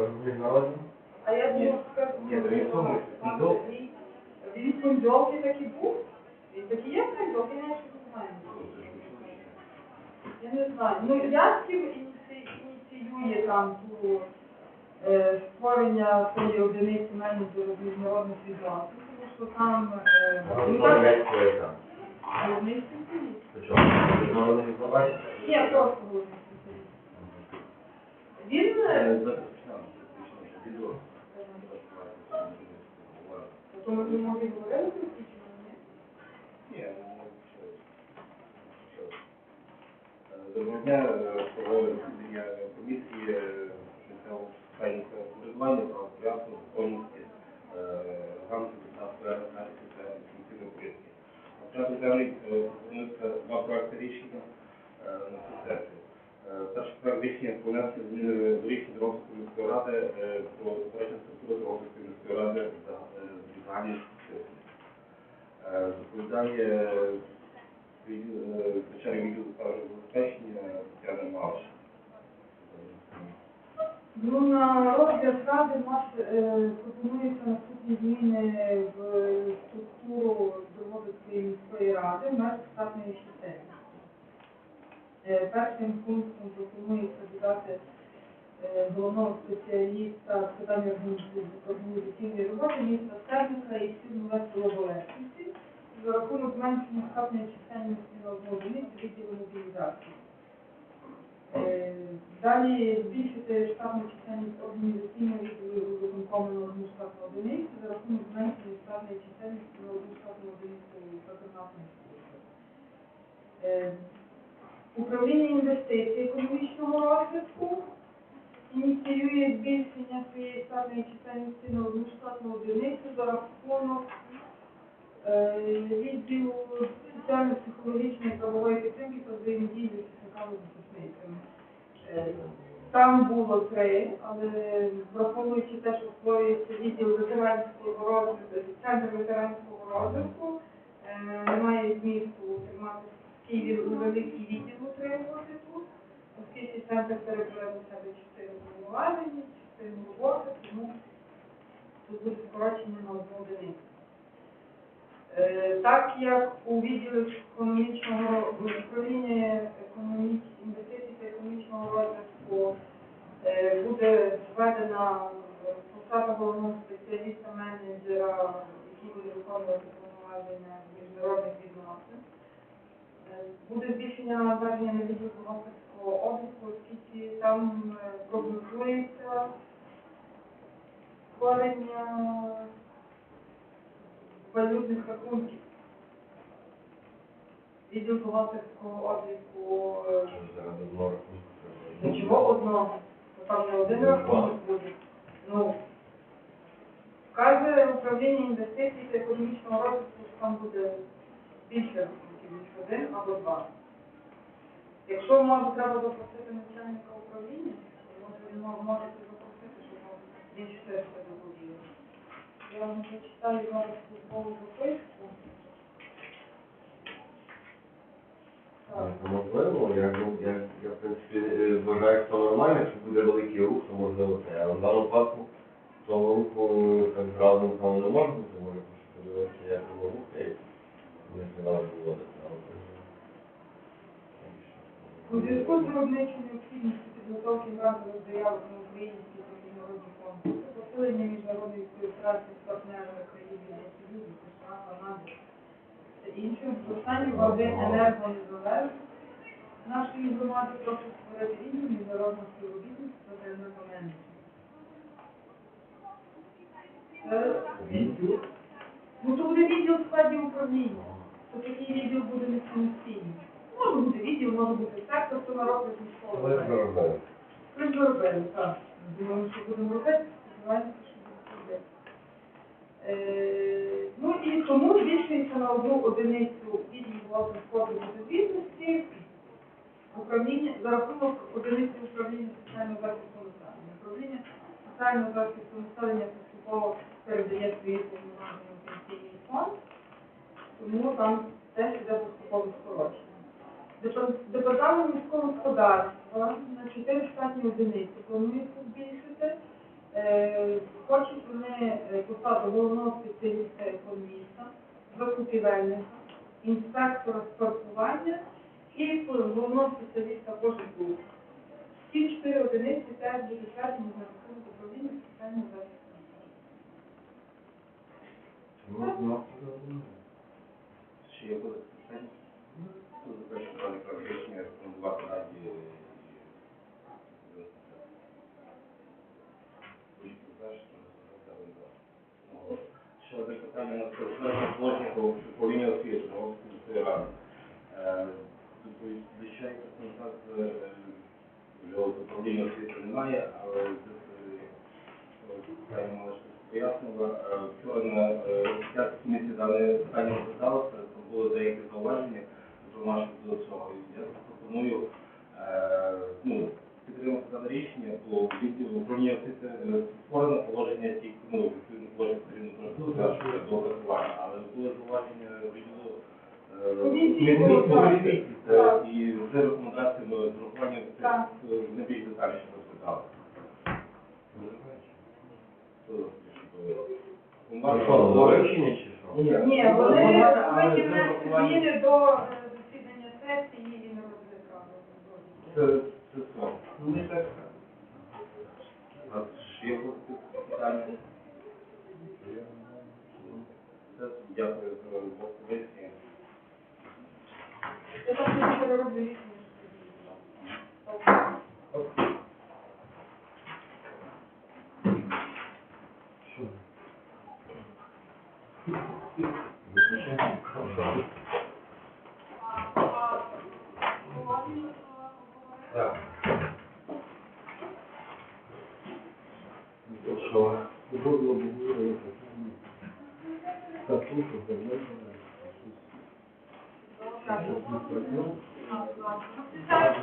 теж міжнародні? А я думаю, що Ні, то він сумний, він жовтий. Він- такий був. Він такий є понеділки, я ще не знаю. Я не знаю. Ну, Лясків ініці- ініціює там ту е, створення цієї одиниці менеджерів міжнародних відносин, тому що там е, ну, Ну, так, спеціаліст. Міжнародний діпломат? Ні, просто спеціаліст. Він е, то ми не можемо говорити про причину, ні? Доброго дня, провели засідання комісії місцевого питання самоврядування, правопорядку, законності, рамки та організації та інформаційної політики. Порядок денний пропонується два проекти рішення е, на цю сесію. Е, Перший проект рішення про внесення зміни до рішення Дорогської міської ради е, про затвердження структури Дорогської міської ради Е, Доповідає звичайний відділ стажу забезпечення Тетяна Малаш. Ну, на розгляд ради у нас е, наступні зміни в структуру Дрогобицької міської ради межах штатної. Е, першим пунктом пропонується додати головного спеціаліста з питань організаційної роботи міста Стерника і всі нове село за рахунок зменшення штатної чисельності на одну одиницю відділу мобілізації. Е, Далі збільшити штатну чисельність організаційного відділу виконкому на одну штатну одиницю за рахунок зменшення штатної чисельності на одну штатну одиницю патронатної служби. Е, Управління інвестицій економічного розвитку ініціює збільшення своєї штатної чисельності на одну штатну одиницю за рахунок е, відділу соціально-психологічної правової підтримки та взаємодії з захисниками захисницями. Е, Там було три, але враховуючи те, що створюється відділ ветеранського розвитку, центр ветеранського розвитку, е, немає змісту тримати Києві невеликий відділ утримувати тут, оскільки центр до себе повноважень, частину роботи, тому тут буде скорочення на одну одиницю. Так як у відділі економічного управління інвестицій та економічного розвитку е, буде введена е, посада головного спеціаліста менеджера, який буде виконувати повноваження міжнародних відносин. Е, Буде збільшення навантаження на відділ бухгалтерського обліку, оскільки там прогнозується створення валютних рахунків. Відділ бухгалтерського обліку. Ну чого одного? Там не один рахунок буде. Ну, вказує управління інвестицій та економічного розвитку, що там буде більше рахунків, ніж один або два. Якщо може треба запросити начальника управління, можете запросити, щоб він чотири доповів. Я вам зачитаю зараз службову записку. Можливо, я, я, я, в принципі, е, вважаю, що нормально, якщо буде великий рух, то можливо це. Але в даному випадку того руху е, так зразу напевно, не може бути, може подивитися, як воно рухається. Не сказали виводити, але це ж- Підготовки грантових заявок на український міжнародні конкурси, посилення міжнародної співпраці з партнерами країн Євросоюзу, США, Канади та інших, зростання ваги енергонезалежності нашої громади прошу створити відділ міжнародного співробітництва та енергоменеджменту. Ну, то буде відділ в складі управління. То такий відділ буде не самостійний. Може бути відділ, може бути сектор, то на розвитку Але школи. зробили. Ми ж робили, так. Думаю, що будемо робити, сподіваємося, що будемо робити. Е, ну і тому збільшується на одну одиницю відділ власних спорту безвідності управління за рахунок одиниці управління соціального захисту населення. Управління соціального захисту населення поступово передає свої повноваження в пенсійний фонд, тому там теж йде поступове скорочення. Депар- Департамент міського господарства на 4 штатні одиниці планується збільшити Е, Хочуть вони е, посаду головного спеціаліста економіста, закупівельника, інспектора з паркування і головного спеціаліста пошуку. Всі чотири одиниці теж будуть введені на рахунок управління соціального захисту. Чому нас туди Ще є буде питання? Тут заперечує пане проект рішення рекомендувати раді і Будь-які за, що не за, за, за. Ще положення про управління освіти, Головської міської ради. Доповідача так вже управління освіти немає, але питання щось пояснила. Вчора на е, комісії дане питання розглядалося, там були деякі зауваження зокрема щодо цього. Я пропоную ну, підтримати дане рішення, бо управління освіти створено положення тільки, ну, відповідно положення потрібно просто до врахування, але були зауваження відділу Комісії і з рекомендаціями з врахуванням Так. е, не більш детальніше розглядали. До що? Ні, вони повинні внести зміни до е, засідання сесії і на розгляд ради. Це, це все. Ну, не так. А ще є питання? Все, Дякую за пропозиції. Я так не перероблю рішення. Так. Що? Було обговорено статуту земельного Так, так. Ну, це